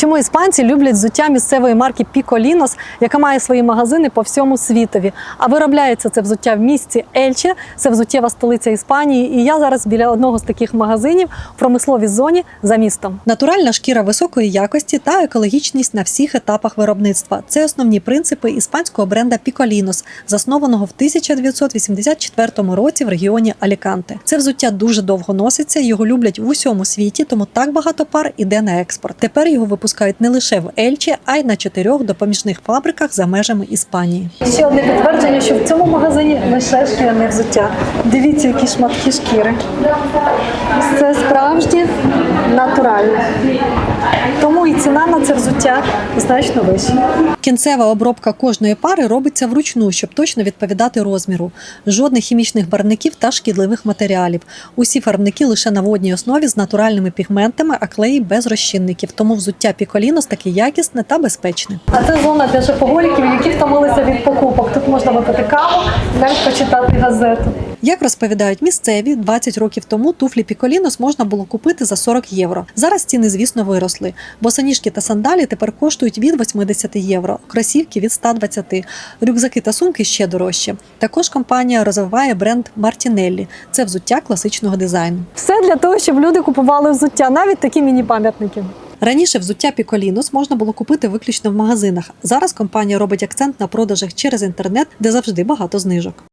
Чому іспанці люблять взуття місцевої марки Піколінос, яка має свої магазини по всьому світові? А виробляється це взуття в місті Ельче, це взуттєва столиця Іспанії. І я зараз біля одного з таких магазинів в промисловій зоні за містом. Натуральна шкіра високої якості та екологічність на всіх етапах виробництва це основні принципи іспанського бренда Піколінос, заснованого в 1984 році в регіоні Аліканте. Це взуття дуже довго носиться, його люблять в усьому світі, тому так багато пар іде на експорт. Тепер його випускають не лише в Ельчі, а й на чотирьох допоміжних фабриках за межами Іспанії. Ще одне підтвердження, що в цьому магазині лише шкіряне взуття. Дивіться, які шматки шкіри. Це справжнє натуральне. Тому і ціна на це взуття значно вища. Кінцева обробка кожної пари робиться вручну, щоб точно відповідати розміру. Жодних хімічних барвників та шкідливих матеріалів. Усі фарбники лише на водній основі з натуральними пігментами, а клеї без розчинників. Тому взуття Піколінос таке якісне та безпечне. А це зона для шопоголіків, втомилися від покупок. Тут можна випити каву, навіть почитати газету. Як розповідають місцеві, 20 років тому туфлі Піколінос можна було купити за 40 євро. Зараз ціни, звісно, виросли. Босоніжки та сандалі тепер коштують від 80 євро, кросівки від 120, рюкзаки та сумки ще дорожче. Також компанія розвиває бренд Мартінеллі. Це взуття класичного дизайну. Все для того, щоб люди купували взуття, навіть такі міні-пам'ятники. Раніше взуття Піколінус можна було купити виключно в магазинах. Зараз компанія робить акцент на продажах через інтернет, де завжди багато знижок.